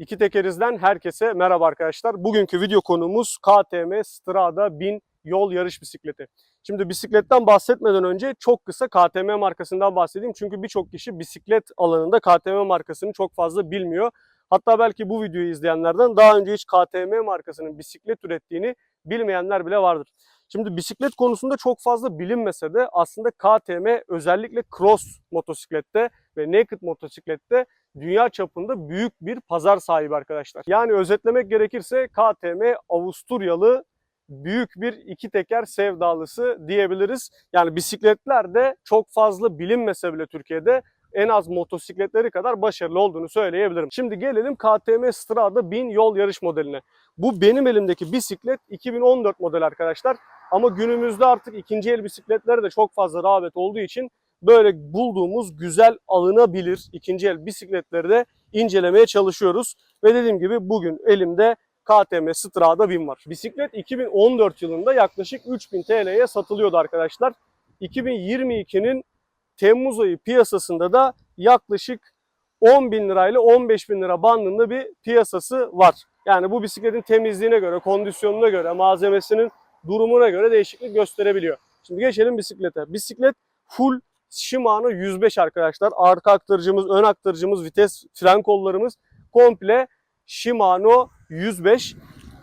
İki Tekeriz'den herkese merhaba arkadaşlar. Bugünkü video konumuz KTM Strada 1000 yol yarış bisikleti. Şimdi bisikletten bahsetmeden önce çok kısa KTM markasından bahsedeyim. Çünkü birçok kişi bisiklet alanında KTM markasını çok fazla bilmiyor. Hatta belki bu videoyu izleyenlerden daha önce hiç KTM markasının bisiklet ürettiğini bilmeyenler bile vardır. Şimdi bisiklet konusunda çok fazla bilinmese de aslında KTM özellikle cross motosiklette ve naked motosiklette dünya çapında büyük bir pazar sahibi arkadaşlar. Yani özetlemek gerekirse KTM Avusturyalı büyük bir iki teker sevdalısı diyebiliriz. Yani bisikletler de çok fazla bilinmese bile Türkiye'de en az motosikletleri kadar başarılı olduğunu söyleyebilirim. Şimdi gelelim KTM Strada 1000 yol yarış modeline. Bu benim elimdeki bisiklet 2014 model arkadaşlar. Ama günümüzde artık ikinci el bisikletlere de çok fazla rağbet olduğu için böyle bulduğumuz güzel alınabilir ikinci el bisikletleri de incelemeye çalışıyoruz. Ve dediğim gibi bugün elimde KTM Strada 1000 var. Bisiklet 2014 yılında yaklaşık 3000 TL'ye satılıyordu arkadaşlar. 2022'nin Temmuz ayı piyasasında da yaklaşık 10 bin lirayla 15 bin lira bandında bir piyasası var. Yani bu bisikletin temizliğine göre, kondisyonuna göre, malzemesinin durumuna göre değişiklik gösterebiliyor. Şimdi geçelim bisiklete. Bisiklet full Shimano 105 arkadaşlar. Arka aktarıcımız, ön aktarıcımız, vites, fren kollarımız komple Shimano 105.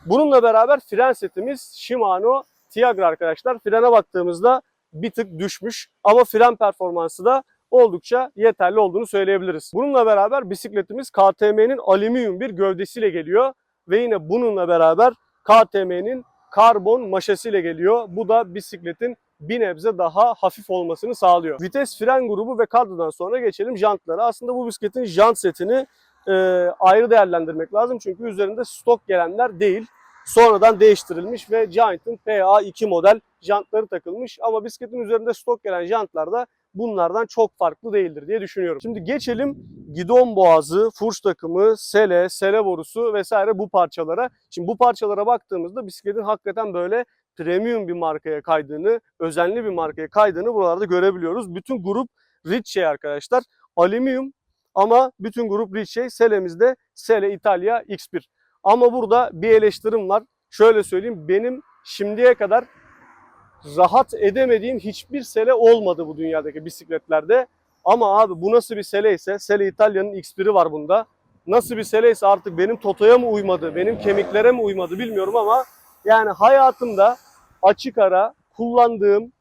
Bununla beraber fren setimiz Shimano Tiagra arkadaşlar. Frene baktığımızda bir tık düşmüş ama fren performansı da oldukça yeterli olduğunu söyleyebiliriz. Bununla beraber bisikletimiz KTM'nin alüminyum bir gövdesiyle geliyor ve yine bununla beraber KTM'nin karbon maşasıyla geliyor. Bu da bisikletin bir nebze daha hafif olmasını sağlıyor. Vites, fren grubu ve kadrodan sonra geçelim jantlara. Aslında bu bisikletin jant setini e, ayrı değerlendirmek lazım. Çünkü üzerinde stok gelenler değil. Sonradan değiştirilmiş ve Giant'ın PA2 model jantları takılmış. Ama bisikletin üzerinde stok gelen jantlar da bunlardan çok farklı değildir diye düşünüyorum. Şimdi geçelim gidon boğazı, furş takımı, sele, sele borusu vesaire bu parçalara. Şimdi bu parçalara baktığımızda bisikletin hakikaten böyle premium bir markaya kaydığını, özenli bir markaya kaydığını buralarda görebiliyoruz. Bütün grup Ricci arkadaşlar. Alüminyum ama bütün grup Ricci. Selemizde Sele Italia X1. Ama burada bir eleştirim var. Şöyle söyleyeyim benim şimdiye kadar rahat edemediğim hiçbir sele olmadı bu dünyadaki bisikletlerde. Ama abi bu nasıl bir sele ise Sele İtalya'nın X1'i var bunda. Nasıl bir sele ise artık benim totoya mı uymadı, benim kemiklere mi uymadı bilmiyorum ama yani hayatımda açık ara kullandığım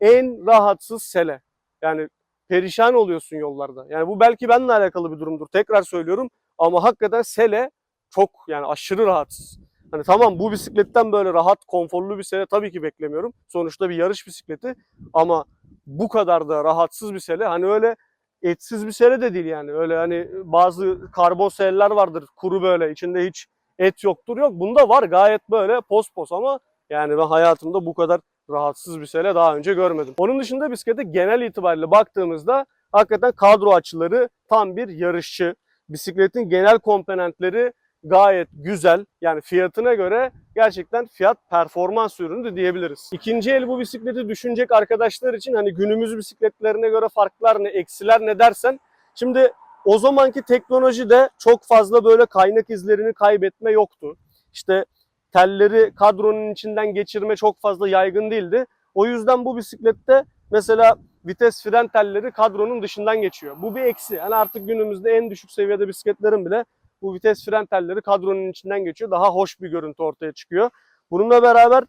en rahatsız sele. Yani perişan oluyorsun yollarda. Yani bu belki benimle alakalı bir durumdur. Tekrar söylüyorum ama hakikaten sele çok yani aşırı rahatsız. Hani tamam bu bisikletten böyle rahat, konforlu bir sele tabii ki beklemiyorum. Sonuçta bir yarış bisikleti ama bu kadar da rahatsız bir sele hani öyle etsiz bir sele de değil yani. Öyle hani bazı karbon seleler vardır kuru böyle içinde hiç et yoktur. Yok bunda var gayet böyle pos pos ama yani ben hayatımda bu kadar rahatsız bir sele daha önce görmedim. Onun dışında bisiklete genel itibariyle baktığımızda hakikaten kadro açıları tam bir yarışçı. Bisikletin genel komponentleri gayet güzel. Yani fiyatına göre gerçekten fiyat performans ürünü de diyebiliriz. İkinci el bu bisikleti düşünecek arkadaşlar için hani günümüz bisikletlerine göre farklar ne, eksiler ne dersen. Şimdi o zamanki teknolojide çok fazla böyle kaynak izlerini kaybetme yoktu. İşte telleri kadronun içinden geçirme çok fazla yaygın değildi. O yüzden bu bisiklette mesela vites fren telleri kadronun dışından geçiyor. Bu bir eksi. Yani artık günümüzde en düşük seviyede bisikletlerin bile bu vites fren telleri kadronun içinden geçiyor. Daha hoş bir görüntü ortaya çıkıyor. Bununla beraber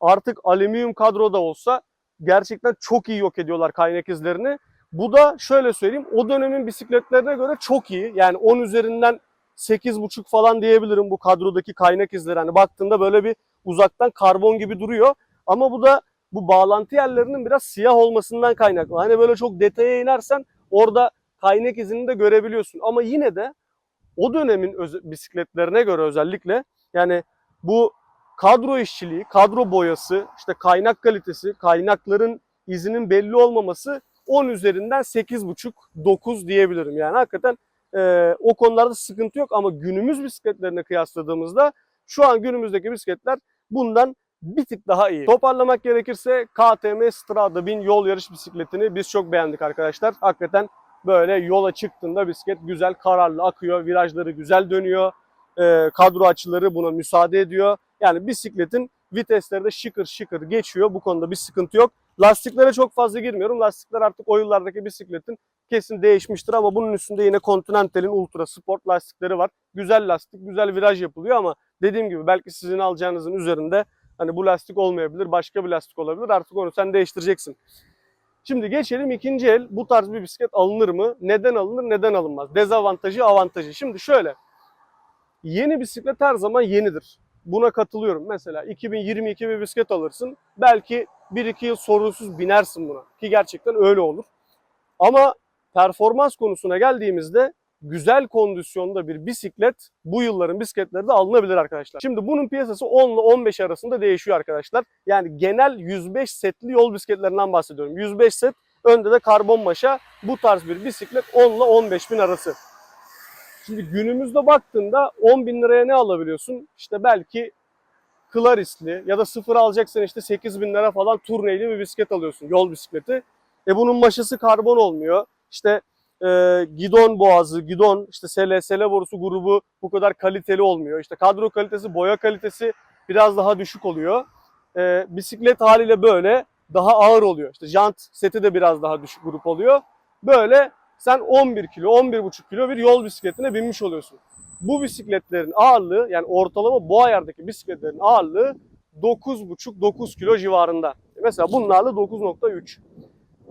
artık alüminyum kadroda olsa gerçekten çok iyi yok ediyorlar kaynak izlerini. Bu da şöyle söyleyeyim o dönemin bisikletlerine göre çok iyi. Yani 10 üzerinden 8,5 falan diyebilirim bu kadrodaki kaynak izleri. Hani baktığında böyle bir uzaktan karbon gibi duruyor. Ama bu da bu bağlantı yerlerinin biraz siyah olmasından kaynaklı. Hani böyle çok detaya inersen orada kaynak izini de görebiliyorsun. Ama yine de o dönemin bisikletlerine göre özellikle yani bu kadro işçiliği, kadro boyası, işte kaynak kalitesi, kaynakların izinin belli olmaması 10 üzerinden 8,5-9 diyebilirim. Yani hakikaten e, o konularda sıkıntı yok ama günümüz bisikletlerine kıyasladığımızda şu an günümüzdeki bisikletler bundan bir tık daha iyi. Toparlamak gerekirse KTM Strada 1000 yol yarış bisikletini biz çok beğendik arkadaşlar. Hakikaten Böyle yola çıktığında bisiklet güzel kararlı akıyor, virajları güzel dönüyor. Ee, kadro açıları buna müsaade ediyor. Yani bisikletin vitesleri de şıkır şıkır geçiyor. Bu konuda bir sıkıntı yok. Lastiklere çok fazla girmiyorum. Lastikler artık o yıllardaki bisikletin kesin değişmiştir ama bunun üstünde yine Continental'in Ultra Sport lastikleri var. Güzel lastik, güzel viraj yapılıyor ama dediğim gibi belki sizin alacağınızın üzerinde hani bu lastik olmayabilir, başka bir lastik olabilir. Artık onu sen değiştireceksin. Şimdi geçelim ikinci el. Bu tarz bir bisiklet alınır mı? Neden alınır, neden alınmaz? Dezavantajı, avantajı. Şimdi şöyle. Yeni bisiklet her zaman yenidir. Buna katılıyorum. Mesela 2022 bir bisiklet alırsın. Belki 1-2 yıl sorunsuz binersin buna. Ki gerçekten öyle olur. Ama performans konusuna geldiğimizde güzel kondisyonda bir bisiklet bu yılların bisikletleri de alınabilir arkadaşlar. Şimdi bunun piyasası 10 ile 15 arasında değişiyor arkadaşlar. Yani genel 105 setli yol bisikletlerinden bahsediyorum. 105 set önde de karbon maşa bu tarz bir bisiklet 10 ile 15 bin arası. Şimdi günümüzde baktığında 10 bin liraya ne alabiliyorsun? İşte belki Claris'li ya da sıfır alacaksan işte 8 bin lira falan turneyli bir bisiklet alıyorsun. Yol bisikleti. E bunun maşası karbon olmuyor. İşte e, gidon boğazı, gidon, işte sele, sele borusu grubu bu kadar kaliteli olmuyor. İşte kadro kalitesi, boya kalitesi biraz daha düşük oluyor. E, bisiklet haliyle böyle daha ağır oluyor. İşte jant seti de biraz daha düşük grup oluyor. Böyle sen 11 kilo, 11,5 kilo bir yol bisikletine binmiş oluyorsun. Bu bisikletlerin ağırlığı yani ortalama bu ayardaki bisikletlerin ağırlığı 9,5-9 kilo civarında. Mesela ağırlığı 9,3.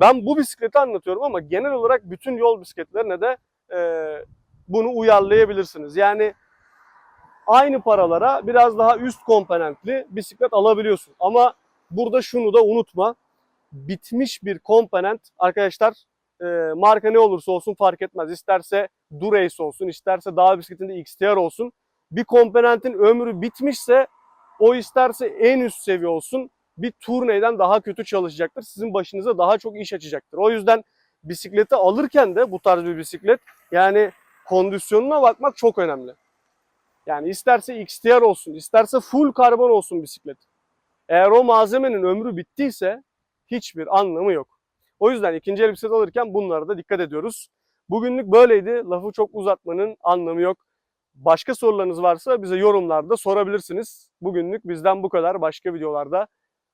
Ben bu bisikleti anlatıyorum ama genel olarak bütün yol bisikletlerine de e, bunu uyarlayabilirsiniz. Yani aynı paralara biraz daha üst komponentli bisiklet alabiliyorsun. Ama burada şunu da unutma. Bitmiş bir komponent arkadaşlar e, marka ne olursa olsun fark etmez. İsterse Durace olsun, isterse dağ bisikletinde XTR olsun. Bir komponentin ömrü bitmişse o isterse en üst seviye olsun bir turneyden daha kötü çalışacaktır. Sizin başınıza daha çok iş açacaktır. O yüzden bisikleti alırken de bu tarz bir bisiklet yani kondisyonuna bakmak çok önemli. Yani isterse XTR olsun, isterse full karbon olsun bisiklet. Eğer o malzemenin ömrü bittiyse hiçbir anlamı yok. O yüzden ikinci el bisiklet alırken bunlara da dikkat ediyoruz. Bugünlük böyleydi. Lafı çok uzatmanın anlamı yok. Başka sorularınız varsa bize yorumlarda sorabilirsiniz. Bugünlük bizden bu kadar. Başka videolarda